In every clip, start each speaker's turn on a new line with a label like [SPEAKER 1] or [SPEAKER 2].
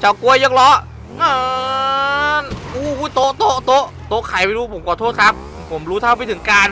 [SPEAKER 1] เฉากล้วยยกล้องานอู้หูโต๊ะโต๊ะโต๊ะโต๊ะใครไม่รู้ผมขอโทษครับ ผมรู้เท่าไม่ถึงการ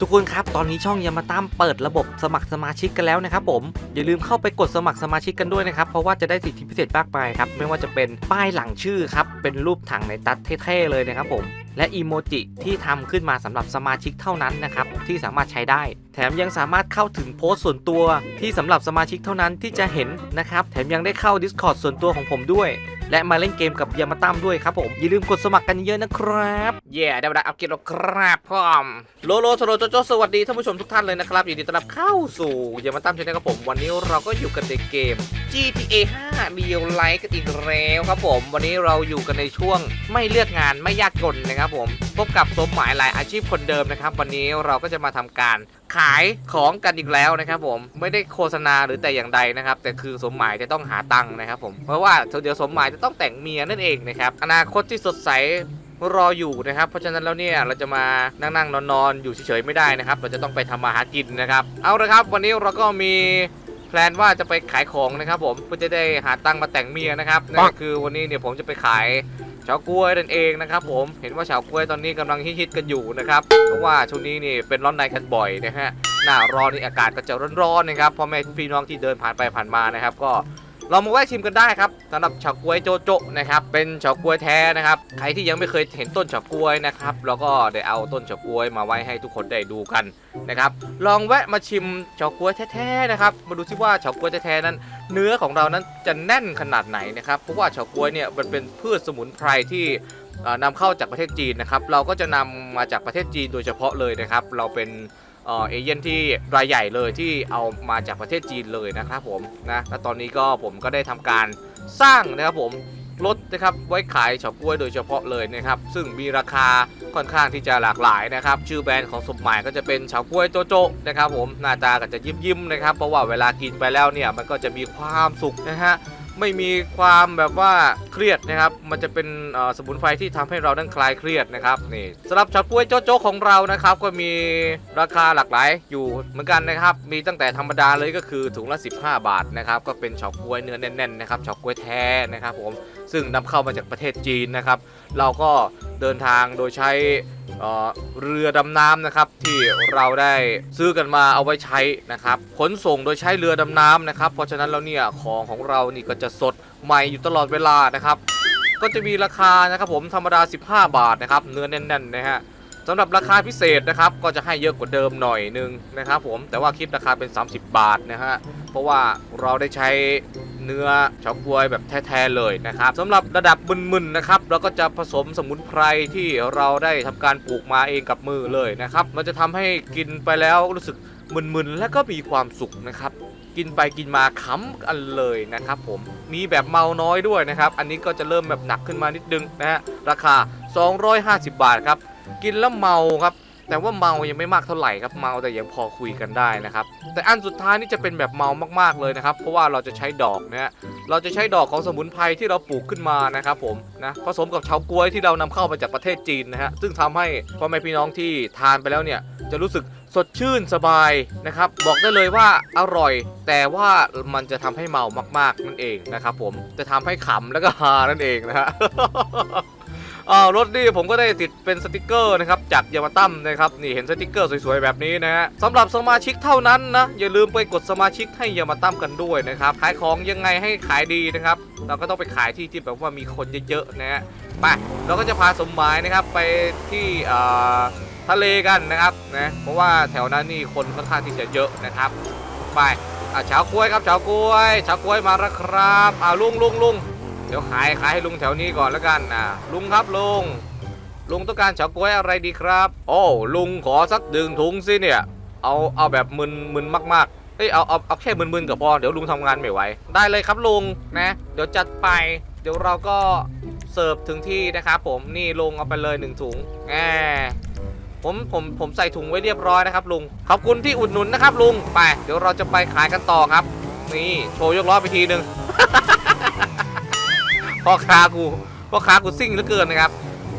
[SPEAKER 1] ทุกคนครับ ตอนนี้ช่องยามาตั้มเปิดระบบสมัครสมาชิกกันแล้วนะครับผม อย่าลืมเข้าไปกดสมัครสมาชิกกันด้วยนะครับ เพราะว่าจะได้สิทธิพิเศษมากมายครับ ไม่ว่าจะเป็นป้ายหลังชื่อครับ เป็นรูปถังในตัดเท่ๆเลยนะครับผม และอีโมจิที่ทำขึ้นมาสำหรับสมาชิกเท่านั้นนะครับที่สามารถใช้ได้ แถมยังสามารถเข้าถึงโพสต์ส่วนตัว ที่สำหรับสมาชิกเท่านั้นที่จะเห็นนะครับแถมยังได้เข้า Discord ส่วนตัวของผมด้วย และมาเล่นเกมกับยามาตั้มด้วยครับผมอย่าลืมกดสมัครกันเยอะนะครับเย่ได้เวลาอัปเกรดแล้วครับพร้อมโลโลโซโลโจโจสวัสดีท่านผู้ชมทุกท่านเลยนะครับยินดีต้อนรับเข้าสู่ยามาตั้มชาแนลครับผมวันนี้เราก็อยู่กันในเกม GTA 5 Real Life กันอีกแล้วครับผม วันนี้เราอยู่กันในช่วงไม่เลือกงานไม่ยากจนนะครับผม พบกับสมหมายหลายอาชีพคนเดิมนะครับ วันนี้เราก็จะมาทำการขายของกันอีกแล้วนะครับผมไม่ได้โฆษณาหรือแต่อย่างใดนะครับ แต่คือสมหมายจะต้องหาตังค์นะครับผมเพราะว่าเดี๋ยวสมหมายจะต้องแต่งเมียนั่นเองนะครับอนาคตที่สดใสรออยู่นะครับ เพราะฉะนั้นแล้วเนี่ยเราจะมานั่งนั่งนอนนอนอยู่เฉยๆไม่ได้นะครับ เราจะต้องไปทำมาหากินนะครับ เอาละครับ วันนี้เราก็มี ลนว่าจะไปขายของนะครับผมเพื่อจะได้หาตังค์มาแต่งเมียนะครับนั่นก็คือวันนี้เนี่ยผมจะไปขายเฉากล้วยนั่นเองนะครับผมเห็นว่าเฉากล้วยตอนนี้กำลังฮิตๆกันอยู่นะครับเพราะว่าช่วงนี้นี่เป็นร้อนในกันบ่อยนะฮะหน้าร้อนนี่อากาศก็จะร้อนๆนะครับพ่อแม่พี่น้องที่เดินผ่านไปผ่านมานะครับ ก็ เรามาแวะชิมกันได้ครับสำหรับเฉาก๊วยโจโจนะครับเป็นเฉาก๊วยแท้นะครับใครที่ยังไม่เคยเห็นต้นเฉาก๊วยนะครับเราก็ได้เอาต้นเฉาก๊วยมาไว้ให้ทุกคนได้ดูกันนะครับลองแวะมาชิมเฉาก๊วยแท้ๆนะครับมาดูซิว่าเฉาก๊วยแท้ๆนั้น เนื้อของเรานั้นจะแน่นขนาดไหนนะครับเพราะว่าเฉาก๊วยเนี่ยมันเป็นพืชสมุนไพรที่นำเข้าจากประเทศจีนนะครับเราก็จะนำมาจากประเทศจีนโดยเฉพาะเลยนะครับเราเป็น เอเอเย่นที่รายใหญ่เลยที่เอามาจากประเทศจีนเลยนะครับผมนะและตอนนี้ก็ผมก็ได้ทำการสร้างนะครับผมรถนะครับไว้ขายเฉาก๊วยโดยเฉพาะเลยนะครับ ซึ่งมีราคาค่อนข้างที่จะหลากหลายนะครับ ชื่อแบรนด์ของสมหมายก็จะเป็นเฉาก๊วยโจโจนะครับผมหน้าตาก็จะยิ้มยิ้มๆนะครับเพราะว่าเวลากินไปแล้วเนี่ยมันก็จะมีความสุขนะฮะ ไม่มีความแบบว่าเครียดนะครับ มันจะเป็นสมุนไพรที่ทำให้เรานั้นคลายเครียดนะครับนี่สำหรับชาก๊วยโจ๊กของเรานะครับ ก็มีราคาหลากหลายอยู่เหมือนกันนะครับ มีตั้งแต่ธรรมดาเลยก็คือถุงละ 15 บาทนะครับ ก็เป็นเฉาก๊วยเนื้อแน่นๆนะครับเฉาก๊วยแท้นะครับผมซึ่งนำเข้ามาจากประเทศจีนนะครับ เราก็ เดินทางโดยใช้เรือดำน้ำนะครับที่เราได้ซื้อกันมาเอาไว้ใช้นะครับขนส่งโดยใช้เรือดำน้ำนะครับ เพราะฉะนั้นแล้วเนี่ยของของเรานี่ก็จะสดใหม่อยู่ตลอดเวลานะครับ ก็จะมีราคานะครับผมธรรมดา 15 บาทนะครับเนื้อแน่นๆนะฮะสำหรับราคาพิเศษนะครับก็จะให้เยอะกว่าเดิมหน่อยนึงนะครับผมแต่ว่าคิดราคาเป็น 30 บาทนะฮะเพราะว่าเราได้ใช้ เนื้อเฉาก๊วยแบบแท้ๆเลยนะครับสำหรับระดับมึนๆนะครับเราก็จะผสมสมุนไพรที่เราได้ทำการปลูกมาเองกับมือเลยนะครับมันจะทำให้กินไปแล้วรู้สึกมึนๆและก็มีความสุขนะครับกินไปกินมาค้ำกันเลยนะครับผมมีแบบเมาน้อยด้วยนะครับ อันนี้ก็จะเริ่มแบบหนักขึ้นมานิดนึงนะฮะราคา 250 บาทครับ กินแล้วเมาครับ แต่ว่าเมายังไม่มากเท่าไหร่ครับเมาแต่ยังพอคุยกันได้นะครับ แต่อันสุดท้ายนี่จะเป็นแบบเมามากๆเลยนะครับ เพราะว่าเราจะใช้ดอกเนะฮะเราจะใช้ดอกของสมุนไพรที่เราปลูกขึ้นมานะครับผมนะผสมกับเฉาก๊วยที่เรานำเข้ามาจากประเทศจีนนะฮะซึ่งทำให้พ่อแม่พี่น้องที่ทานไปแล้วเนี่ยจะรู้สึกสดชื่นสบายนะครับ บอกได้เลยว่าอร่อย แต่ว่ามันจะทำให้เมามาก ๆนั่นเองนะครับผมจะทำให้ขำแล้วก็ฮานั่นเองนะฮะ รถนี่ผมก็ได้ติดเป็นสติกเกอร์นะครับจากยามาตั้มนะครับนี่เห็นสติกเกอร์สวยๆแบบนี้นะฮะสำหรับสมาชิกเท่านั้นนะอย่าลืมไปกดสมาชิกให้ยามาตั้มกันด้วยนะครับขายของยังไงให้ขายดีนะครับเราก็ต้องไปขายที่ที่แบบว่ามีคนเยอะๆนะฮะไปเราก็จะพาสมหมายนะครับไปที่อ่าทะเลกันนะครับนะเพราะว่าแถวนั้นนี่คนค่อนข้างที่จะเยอะนะครับ ไปอ่าเฉากล้วยครับเฉากล้วยเฉากล้วยมาแล้วครับอ่าลุงลุงลุง เดี๋ยวขายขายให้ลุงแถวนี้ก่อนแล้วกันอ่าลุงครับลุง ลุงต้องการเฉาก๊วยอะไรดีครับ โอ้ลุงขอสักดึงถุงสิเนี่ย เอาเอาแบบมึนมึนมากๆเอ้ยเอาเอาเอาแค่มึนมึนๆก็พอเดี๋ยวลุงทำงานไม่ไหวได้เลยครับลุงนะ เดี๋ยวจัดไป เดี๋ยวเราก็เสิร์ฟถึงที่นะครับผมนี่ลุงเอาไปเลยหนึ่งถุงแหมผมผมผมใส่ถุงไว้เรียบร้อยนะครับลุงขอบคุณที่อุดหนุนนะครับลุงไป เดี๋ยวเราจะไปขายกันต่อครับ นี่โชว์ยกล้อไปทีหนึ่ง พ่อค้ากูพ่อค้ากูซิ่งเหลือเกินนะครับ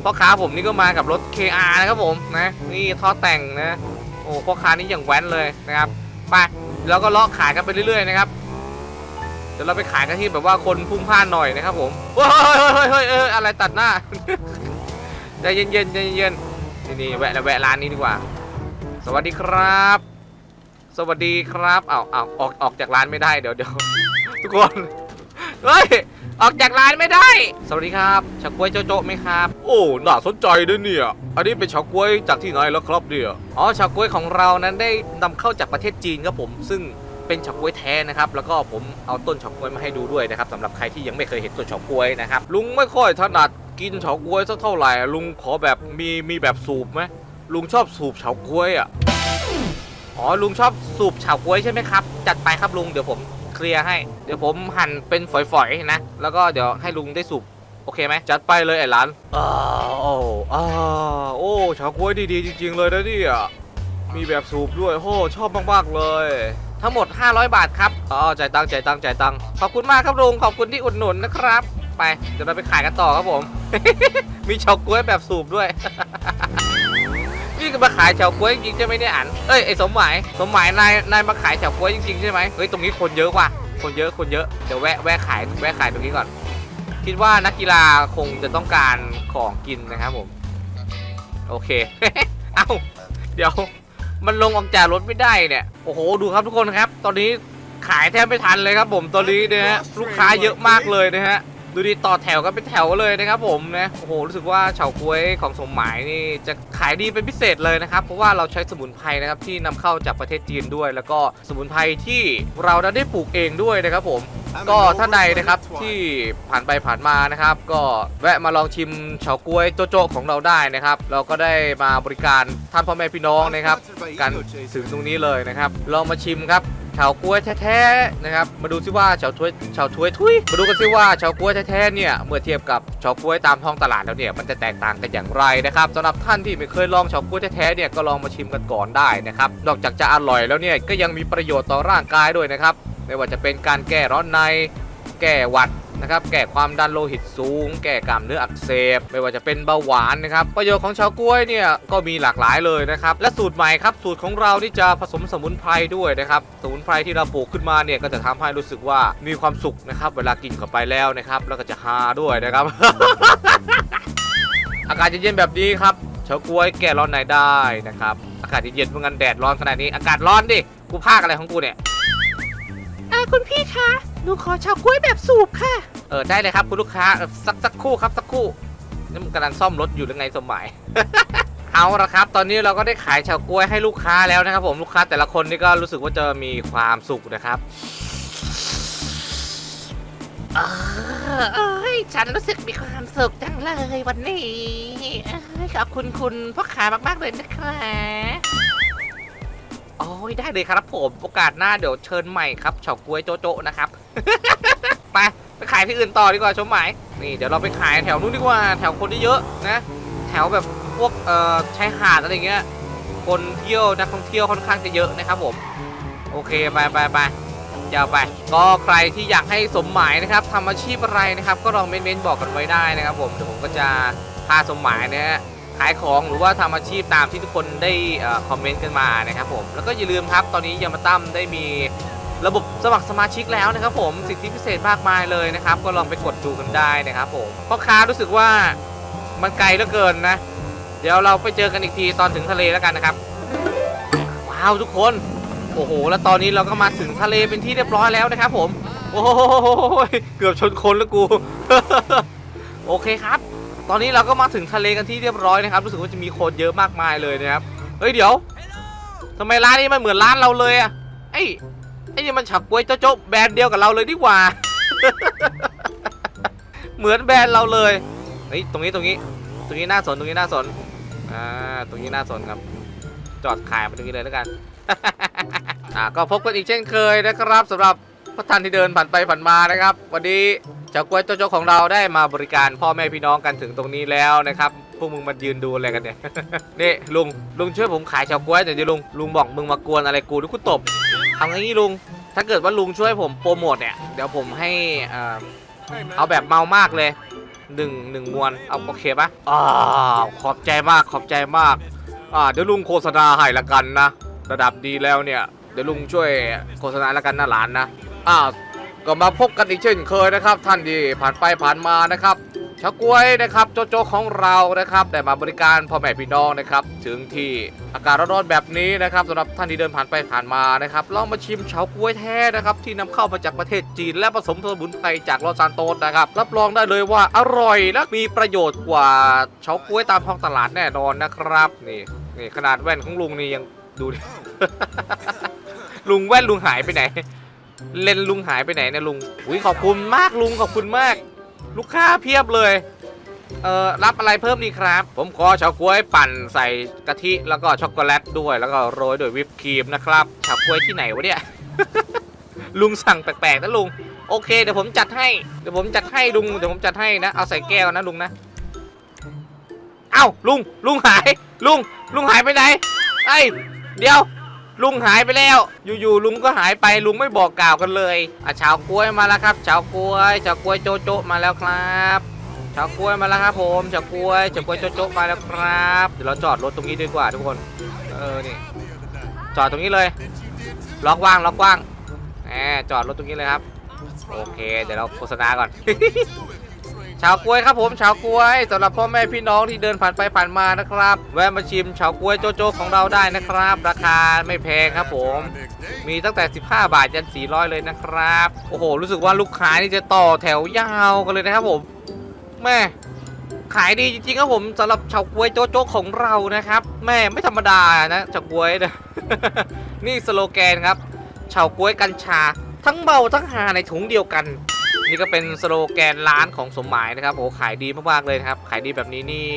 [SPEAKER 1] พ่อค้าผมนี่ก็มากับรถ KR นะครับผมนะนี่ท่อแต่งนะโอ้พ่อค้านี่อย่างแว้นเลยนะครับไปแล้วก็เลาะขายกันไปเรื่อยๆนะครับเดี๋ยวเราไปขายกันที่แบบว่าคนพุ่งพล่านหน่อยนะครับผมเฮ้ยเฮ้ยเฮ้ยเฮ้ยเอออะไรตัดหน้าใจเย็นๆใจเย็นๆนี่นี่แวะแวะร้านนี้ดีกว่า สวัสดีครับ สวัสดีครับเอาเอาออกออกจากร้านไม่ได้เดี๋ยวเดี๋ยวทุกคนเฮ้ย ออกจากร้านไม่ได้ สวัสดีครับเฉาก๊วยโจโจะไหมครับ โอ้ น่าสนใจด้วยเนี่ย อันนี้เป็นเฉาก๊วยจากที่ไหนแล้วครับเนี่ยอ๋อเฉาก๊วยของเรานั้นได้นำเข้าจากประเทศจีนครับผม ซึ่งเป็นเฉาก๊วยแท้นะครับ แล้วก็ผมเอาต้นเฉาก๊วยมาให้ดูด้วยนะครับสำหรับใครที่ยังไม่เคยเห็นต้นเฉาก๊วยนะครับ ลุงไม่ค่อยถนัดกินเฉาก๊วยสักเท่าไหร่ ลุงขอแบบมีมีแบบสูบไหมลุงชอบสูบเฉาก๊วยอะ อ๋อ ลุงชอบสูบเฉาก๊วยใช่ไหมครับ จัดไปครับลุง เดี๋ยวผม เคลียร์ให้ เดี๋ยวผมหั่นเป็นฝอยๆนะ แล้วก็เดี๋ยวให้ลุงได้สูบโอเคไหมจัดไปเลยไอ้หลานอ้าวอ้าวโอ้เฉาก๊วยดีๆ จริง ๆ เลยนะเนี่ยมีแบบสูบด้วยโอ้ชอบมากๆเลย ทั้งหมด 500 บาทครับอ๋อจ่ายตังค์จ่ายตังค์จ่ายตังค์ขอบคุณมากครับลุงขอบคุณที่อุดหนุนนะครับ ไปเดี๋ยวเราไปขายกันต่อครับผม มีเฉาก๊วยแบบสูบด้วย นี่ก็มาขายเฉาก๊วยจริงๆใช่ไหมเนี่ยอันเอ้ยไอสมหมายสมหมายนายนายมาขายเฉาก๊วยจริงๆใช่ไหมเฮ้ยตรงนี้คนเยอะว่ะคนเยอะคนเยอะเดี๋ยวแวะแวะขายแวะขายตรงนี้ก่อน คิดว่านักกีฬาคงจะต้องการของกินนะครับผม โอเค เอ้าเดี๋ยวมันลงออกจากรถไม่ได้เนี่ยโอ้โหดูครับทุกคนครับ ตอนนี้ขายแทบไม่ทันเลยครับผมตอนนี้นะฮะลูกค้าเยอะมากเลยนะฮะ ดูดีต่อแถวกันเป็นแถวเลยนะครับผมนะโอ้โหรู้สึกว่าเฉาก๊วยของสมหมายนี่จะขายดีเป็นพิเศษเลยนะครับเพราะว่าเราใช้สมุนไพรนะครับที่นำเข้าจากประเทศจีนด้วย แล้วก็สมุนไพรที่เรานั้นได้ปลูกเองด้วยนะครับผมก็ท่านใดนะครับที่ผ่านไปผ่านมานะครับ ก็แวะมาลองชิมเฉาก๊วยโจโจของเราได้นะครับ เราก็ได้มาบริการท่านพ่อแม่พี่น้องนะครับ กันถึงตรงนี้เลยนะครับ ลองมาชิมครับ เฉากล้วยแท้ๆนะครับมาดูซิว่าเฉาถ้วยเฉาถ้วยทุยมาดูกันซิว่าเฉากล้วยแท้ๆเนี่ยเมื่อเทียบกับเฉากล้วยตามท้องตลาดแล้วเนี่ยมันจะแตกต่างกันอย่างไรนะครับสำหรับท่านที่ไม่เคยลองเฉากล้วยแท้ๆเนี่ยก็ลองมาชิมกันก่อนได้นะครับนอกจากจะอร่อยแล้วเนี่ยก็ยังมีประโยชน์ต่อร่างกายด้วยนะครับไม่ว่าจะเป็นการแก้ร้อนใน แก้หวัด นะครับแก้ความดันโลหิตสูง แก้กล้ามเนื้ออักเสบ ไม่ว่าจะเป็นเบาหวานนะครับประโยชน์ของชาวกล้วยเนี่ยก็มีหลากหลายเลยนะครับและสูตรใหม่ครับสูตรของเราที่จะผสมสมุนไพรด้วยนะครับสมุนไพรที่เราปลูกขึ้นมาเนี่ยก็จะทำให้รู้สึกว่ามีความสุขนะครับเวลากินเข้าไปแล้วนะครับแล้วก็จะฮาด้วยนะครับ อากาศเย็นๆแบบนี้ครับเฉาก๊วยแก้ร้อนในได้นะครับอากาศเย็นๆเมื่อกันแดดร้อนขนาดนี้อากาศร้อนดิกูพากอะไรของกูเนี่ย
[SPEAKER 2] อ่าคุณพี่คะ หนูขอเฉาก๊วยแบบสูบค่ะ
[SPEAKER 1] เออได้เลยครับคุณลูกค้าเออสักสักครู่ครับสักครู่นี่มันกำลังซ่อมรถอยู่หรือไงสมหมายเอาละครับ ตอนนี้เราก็ได้ขายเฉาก๊วยให้ลูกค้าแล้วนะครับ ผมลูกค้าแต่ละคนนี่ก็รู้สึกว่าจะมีความสุขนะครับ
[SPEAKER 2] เออเอ้ยฉันรู้สึกมีความสุขจังเลยวันนี้เอ้ยขอบคุณคุณพ่อขามากๆเลยนะคะ
[SPEAKER 1] โอ้ยได้เลยครับผมโอกาสหน้าเดี๋ยวเชิญใหม่ครับเฉาก๊วยโจโจนะครับ ไปไปขายที่อื่นต่อดีกว่าชมหมายนี่เดี๋ยวเราไปขายแถวนู้นดีกว่าแถวคนที่เยอะนะ แถวแบบพวกเอ่อชายหาดอะไรเงี้ยคนเที่ยวนักท่องเที่ยวค่อนข้างจะเยอะนะครับผมโอเคไปไปไปยาวไป ก็ใครที่อยากให้สมหมายนะครับทำอาชีพอะไรนะครับ ก็ลองเม้นๆบอกกันไว้ได้นะครับ ผมเดี๋ยวผมก็จะพาสมหมายนะฮะ ขายของหรือว่าทำอาชีพตามที่ทุกคนได้คอมเมนต์กันมานะครับผมแล้วก็อย่าลืมครับตอนนี้ยามาตั้มได้มีระบบสมัครสมาชิกแล้วนะครับผมสิทธิพิเศษมากมายเลยนะครับ ก็ลองไปกดดูกันได้นะครับผมพ่อค้ารู้สึกว่ามันไกลเหลือเกินนะ เดี๋ยวเราไปเจอกันอีกทีตอนถึงทะเลแล้วกันนะครับ ว้าวทุกคนโอ้โห แล้วตอนนี้เราก็มาถึงทะเลเป็นที่เรียบร้อยแล้วนะครับผม โอ้โหเกือบชนคนแล้วกู โอเคครับ ตอนนี้เราก็มาถึงทะเลกันที่เรียบร้อยนะครับรู้สึกว่าจะมีคนเยอะมากมายเลยนะครับเฮ้ยเดี๋ยวทำไมร้านนี้มันเหมือนร้านเราเลยอะไอ้ไอ้นี่มันฉับกล้วยโจ๊ะแบรนด์เดียวกับเราเลยดีกว่า เหมือนแบรนด์เราเลยเฮ้ยตรงนี้ตรงนี้ ตรงนี้น่าสนตรงนี้น่าสนอ่าตรงนี้น่าสนครับ จอดขายมาตรงนี้เลยแล้วกันอ่าก็พบกันอีกเช่นเคยนะครับสำหรับพระท่านที่เดินผ่านไปผ่านมานะครับ วันนี้ จ้ากล้วยตัวโจ๊กของเราได้มาบริการพ่อแม่พี่น้องกันถึงตรงนี้แล้วนะครับพวกมึงมายืนดูอะไรกันเนี่ย นี่ลุงลุงช่วยผมขายเฉาก๊วยหน่อยดิลุงลุงบอกมึงมากวนอะไรกูด้วยกูตบเอางี้ลุง ถ้าเกิดว่าลุงช่วยผมโปรโมทเนี่ยเดี๋ยวผมให้เอ่อเอาแบบเมามากเลยหนึ่งหนึ่งมวนเอาโอเคปะอ่าขอบใจมากขอบใจมากอ่าเดี๋ยวลุงโฆษณาให้ละกันนะ ระดับดีแล้วเนี่ยเดี๋ยวลุงช่วยโฆษณาล้วกันนะหลานนะอ่า ก็มาพบกันอีกเช่นเคยนะครับ ท่านที่ผ่านไปผ่านมานะครับชากล้วยนะครับโจโจของเรานะครับได้มาบริการพ่อแม่พี่น้องนะครับ ถึงที่อากาศร้อนๆแบบนี้นะครับสำหรับท่านที่เดินผ่านไปผ่านมานะครับลองมาชิมเฉาก๊วยแท้นะครับ ที่นำเข้ามาจากประเทศจีน และผสมสมุนไพรจากลอซานโตสนะครับรับรองได้เลยว่าอร่อยและมีประโยชน์กว่าเฉาก๊วยตามท้องตลาดแน่นอนนะครับนี่นี่ขนาดแว่นของลุงนี่ยังดูดิลุงแว่นลุงหายไปไหน เลนลุงหายไปไหนเนี่ยลุงอุ้ยขอบคุณมากลุงขอบคุณมาก ลูกค้าเพียบเลยเอ่อรับอะไรเพิ่มดีครับ ผมขอเฉาก๊วยปั่นใส่กะทิแล้วก็ช็อกโกแลตด้วย แล้วก็โรยด้วยวิปครีมนะครับเฉาก๊วยที่ไหนวะเนี่ย ลุงสั่งแปลกๆนะลุงโอเคเดี๋ยวผมจัดให้เดี๋ยวผมจัดให้ลุงเดี๋ยวผมจัดให้นะเอาใส่แก้วนะลุงนะเอ้าลุงลุงหายลุงลุงหายไปไหนไอ้เดี๋ยว ลุงหายไปแล้ว อยู่ๆลุงก็หายไปลุงไม่บอกกล่าวกันเลยอะชาวกล้วยมาแล้วครับชาวกล้วยชาวกล้วยโจโจมาแล้วครับชาวกล้วยมาแล้วครับผมชาวกล้วยชาวกล้วยโจโจมาแล้วครับเดี๋ยวเราจอดรถตรงนี้ดีกว่าทุกคนเออนี่จอดตรงนี้เลยล็อกว่างล็อกว่างแหมจอดรถตรงนี้เลยครับโอเค เดี๋ยวเราโฆษณาก่อน ชาวกล้วยครับผมชาวกล้วยสำหรับพ่อแม่พี่น้องที่เดินผ่านไปผ่านมานะครับ แวะมาชิมชาวกล้วยโจโจของเราได้นะครับ ราคาไม่แพงครับผม มีตั้งแต่ 15 บาทยัน 400 เลยนะครับ โอ้โห รู้สึกว่าลูกค้านี่จะต่อแถวยาวกันเลยนะครับผมแม่ขายดีจริงๆครับผมสำหรับเฉาก๊วยโจ๊กของเรานะครับ แม่ไม่ธรรมดานะเฉาก๊วยนะนี่สโลแกนครับเฉาก๊วยกัญชา ทั้งเมาทั้งหาในถุงเดียวกัน นี่ก็เป็นสโลแกนร้านของสมหมายนะครับโอ้ขายดีมากๆเลยครับ ขายดีแบบนี้นี่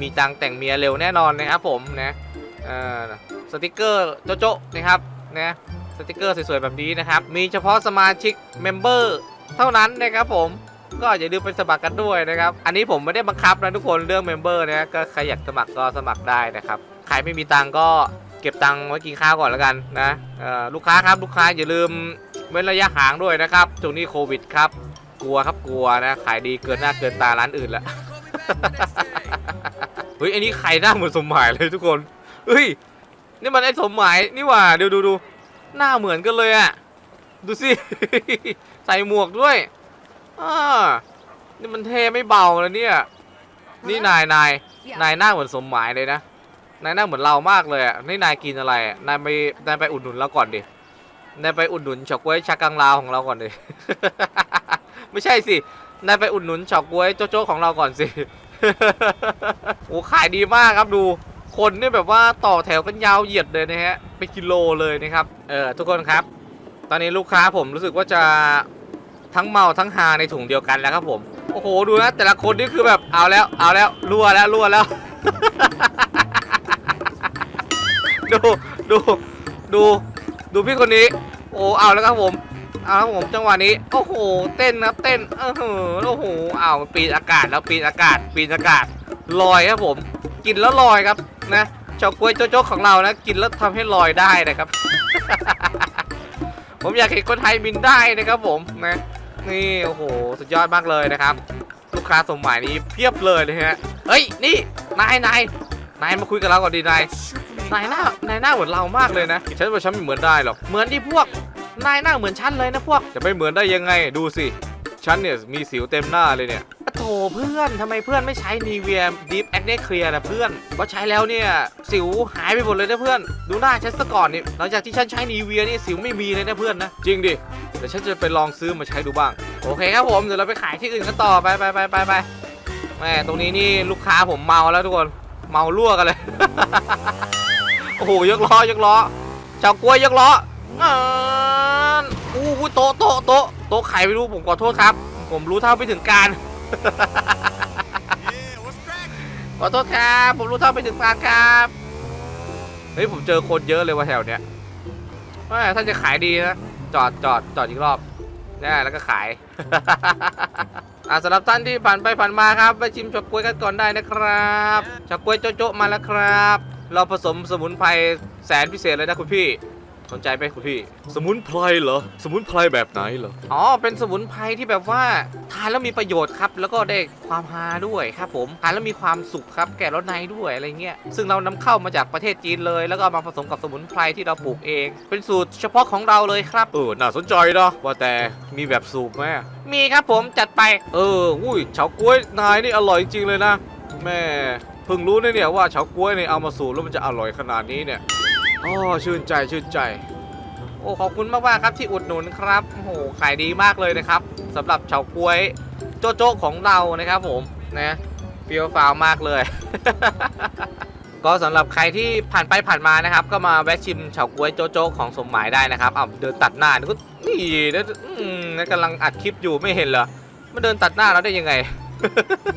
[SPEAKER 1] มีตังแต่งเมียเร็วแน่นอนนะครับผมนะเอ่อสติกเกอร์โจ๊ะๆนะครับนะสติกเกอร์สวยๆแบบนี้นะครับ มีเฉพาะสมาชิกเมมเบอร์เท่านั้นนะครับผมก็อย่าลืมไปสมัครกันด้วยนะครับ อันนี้ผมไม่ได้บังคับนะทุกคนเรื่องเมมเบอร์นะก็ใครอยากสมัครก็สมัครได้นะครับ ใครไม่มีตังก็เก็บตังไว้กินข้าวก่อนแล้วกันนะลูกค้าครับลูกค้าอย่าลืม เว้นระยะห่างด้วยนะครับช่วงนี้โควิดครับ กลัวครับกลัวนะ ขายดีเกินหน้าเกินตาร้านอื่นละเฮ้ยอันนี้ใครหน้าเหมือนสมหมายเลยทุกคนเฮ้ยนี่มันไอ้สมหมายนี่ว่าดูดูดูหน้าเหมือนกันเลยอะดูสิใส่หมวกด้วยอ่านี่มันเทไม่เบาเลยเนี่ย นี่นายนายนายหน้าเหมือนสมหมายเลยนะนายหน้าเหมือนเรามากเลยอะนี่นายกินอะไรนายไปนายไปอุดหนุนเราก่อนดิ นายไปอุดหนุนเฉาก๊วยชากังลาวของเราก่อนดิ ไม่ใช่สิ นายไปอุดหนุนเฉาก๊วยโจ๊กๆของเราก่อนสิ โอ้ขายดีมากครับดู คนนี่แบบว่าต่อแถวกันยาวเหยียดเลยนะฮะเป็นกิโลเลยนะครับ เออทุกคนครับ ตอนนี้ลูกค้าผมรู้สึกว่าจะทั้งเมาทั้งฮาในถุงเดียวกันแล้วครับผม โอ้โหดูนะแต่ละคนนี่คือแบบเอาแล้วเอาแล้วรั่วแล้วรั่วแล้ว ดูดูดู ดูพี่คนนี้ โอ้เอาแล้วครับผมเอาครับผมจังหวะนี้โอ้โหเต้นนะเต้นเออโอ้โหเอาปีนอากาศแล้วปีนอากาศ ปีนอากาศลอยครับผม กินแล้วลอยครับนะเฉาก๊วยโจ๊กของเรานะ กินแล้วทำให้ลอยได้นะครับ ผมอยากเห็นคนไทยบินได้นะครับผมนะนี่โอ้โหสุดยอดมากเลยนะครับ ลูกค้าสมหมายนี้เพียบเลยนะฮะเฮ้ยนี่นายนายนายมาคุยกับเราก่อนดีนาย นายหน้านายหน้าเหมือนเรามากเลยนะฉันว่าฉันไม่เหมือนได้หรอกเหมือนที่พวกนายหน้าเหมือนฉันเลยนะพวกจะไม่เหมือนได้ยังไงดูสิฉันเนี่ยมีสิวเต็มหน้าเลยเนี่ยโถเพื่อนทำไมเพื่อนไม่ใช้นีเวียดีฟแอคเนเคลียร์นะเพื่อนเพราะใช้แล้วเนี่ย สิวหายไปหมดเลยนะเพื่อน ดูหน้าฉันซะก่อนนี่หลังจากที่ฉันใช้นีเวียนี่สิวไม่มีเลยนะเพื่อนนะ จริงดิเดี๋ยวฉันจะไปลองซื้อมาใช้ดูบ้าง โอเคครับผมเดี๋ยวเราไปขายที่อื่นกันต่อไปไปไปไปไปแม่ตรงนี้นี่ลูกค้าผมเมาแล้วทุกคนเมารั่วกันเลย โอ้โหยกล้อยกล้อชาวกล้วยยกล้ออู้หูโต๊ะโต๊ะโต๊ะโต๊ะไข่ไม่รู้ผมขอโทษครับ ผมรู้เท่าไม่ถึงการขอโทษครับ ผมรู้เท่าไม่ถึงการครับเฮ้ยผมเจอคนเยอะเลยว่าแถวเนี้ยแม่ถ้าจะขายดีนะจอดจอดจอดอีกรอบนี่แล้วก็ขายอ่าสำหรับท่านที่ผ่านไปผ่านมาครับไปชิมช็อกกล้วยกันก่อนได้นะครับช็อกกล้วยโจ๊ะมาแล้วครับ เราผสมสมุนไพรแสนพิเศษเลยนะคุณพี่ สนใจไหมคุณพี่ สมุนไพรเหรอ สมุนไพรแบบไหนเหรอ อ๋อ เป็นสมุนไพรที่แบบว่าทานแล้วมีประโยชน์ครับ แล้วก็ได้ความฮาด้วยครับผม ทานแล้วมีความสุขครับ แก่รถในด้วยอะไรเงี้ย ซึ่งเรานำเข้ามาจากประเทศจีนเลย แล้วก็เอามาผสมกับสมุนไพรที่เราปลูกเอง เป็นสูตรเฉพาะของเราเลยครับ เออ น่าสนใจเนาะว่าแต่มีแบบสูบไหมมีครับผมจัดไป เออ อุ้ยเฉาก๊วยนายนี่อร่อยจริงเลยนะ แม่ เพิ่งรู้นะเนี่ยว่าเฉาก๊วยเนี่ยเอามาสูตรแล้วมันจะอร่อยขนาดนี้เนี่ยอ๋อชื่นใจชื่นใจ โอ้ขอบคุณมากมากครับที่อุดหนุนครับโอ้โหขายดีมากเลยนะครับสำหรับเฉาก๊วยโจโจ้ของเรานะครับผมนะเฟี้ยวฟ้าวมากเลย ก็สำหรับใครที่ผ่านไปผ่านมานะครับ ก็มาแวะชิมเฉาก๊วยโจโจ้ของสมหมายได้นะครับอ้าวเดินตัดหน้านี่ก็นี่นะอืมนะกำลังอัดคลิปอยู่ไม่เห็นเหรอมาเดินตัดหน้าเราได้ยังไง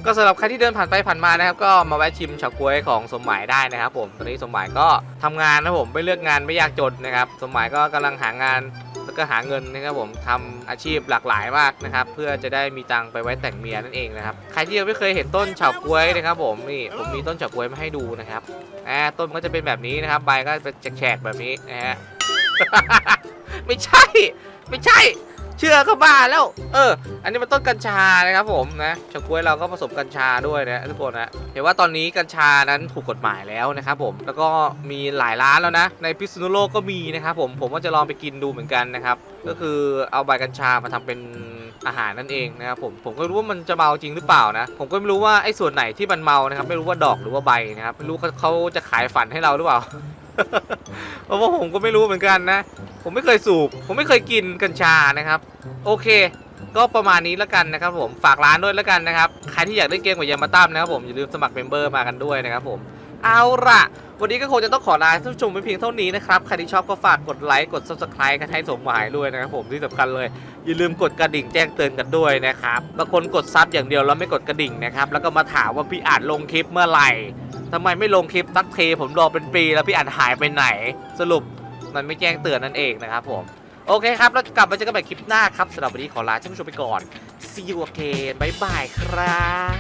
[SPEAKER 1] ก็สำหรับใครที่เดินผ่านไปผ่านมานะครับ ก็มาแวะชิมเฉาก๊วยของสมหมายได้นะครับ ผมตอนนี้สมหมายก็ทำงานนะผมไม่เลือกงานไม่ยากจนนะครับ สมหมายก็กำลังหางานแล้วก็หาเงินนะครับผมทำอาชีพหลากหลายมากนะครับ เพื่อจะได้มีตังค์ไปไว้แต่งเมียนั่นเองนะครับใครที่ยังไม่เคยเห็นต้นเฉาก๊วยนะครับ ผมนี่ผมมีต้นเฉาก๊วยมาให้ดูนะครับอ่าต้นก็จะเป็นแบบนี้นะครับใบก็เป็นแฉกแบบนี้นะฮะไม่ใช่ ไม่ใช่ เชื่อก็บ้าแล้ว เออ อันนี้มันต้นกัญชานะครับผมนะเฉาก๊วยเราก็ผสมกัญชาด้วยนะทุกคนนะเห็นว่าตอนนี้กัญชานั้นถูกกฎหมายแล้วนะครับผมแล้วก็มีหลายร้านแล้วนะ ในพิษณุโลกก็มีนะครับผมผมก็จะลองไปกินดูเหมือนกันนะครับ ก็คือเอาใบกัญชามาทำเป็นอาหารนั่นเองนะครับผมผมก็รู้ว่ามันจะเมาจริงหรือเปล่านะ ผมก็ไม่รู้ว่าไอ้ส่วนไหนที่มันเมานะครับ ไม่รู้ว่าดอกหรือว่าใบนะครับไม่รู้เขาจะขายฝันให้เราหรือเปล่า เพราะว่าผมก็ไม่รู้เหมือนกันนะ ผมไม่เคยสูบ ผมไม่เคยกินกัญชานะครับ โอเค ก็ประมาณนี้แล้วกันนะครับ ผม ฝากร้านด้วยแล้วกันนะครับ ใครที่อยากเล่นเกมกับยามาตั้มนะครับผมอย่าลืมสมัครเมมเบอร์มากันด้วยนะครับผม เอาล่ะ วันนี้ก็คงจะต้องขอลาท่านผู้ชมไปเพียงเท่านี้นะครับ ใครที่ชอบก็ฝากกดไลค์ กด subscribe กันให้สมหมายด้วยนะครับผมที่สำคัญเลย อย่าลืมกดกระดิ่งแจ้งเตือนกันด้วยนะครับ บางคนกดซับอย่างเดียวแล้วไม่กดกระดิ่งนะครับ แล้วก็มาถามว่าพี่อ่านลงคลิปเมื่อไหร่ ทำไมไม่ลงคลิปสักเทผมรอเป็นปีแล้วพี่อันหายไปไหน สรุปมันไม่แจ้งเตือนนั่นเองนะครับผม โอเคครับ แล้วกลับมาเจอกันใหม่คลิปหน้าครับสำหรับวันนี้ขอลาท่านผู้ชมไปก่อน see you again บ๊ายบายครับ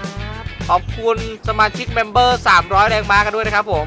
[SPEAKER 1] ขอบคุณสมาชิกเมมเบอร์300 แรงมากันด้วยนะครับผม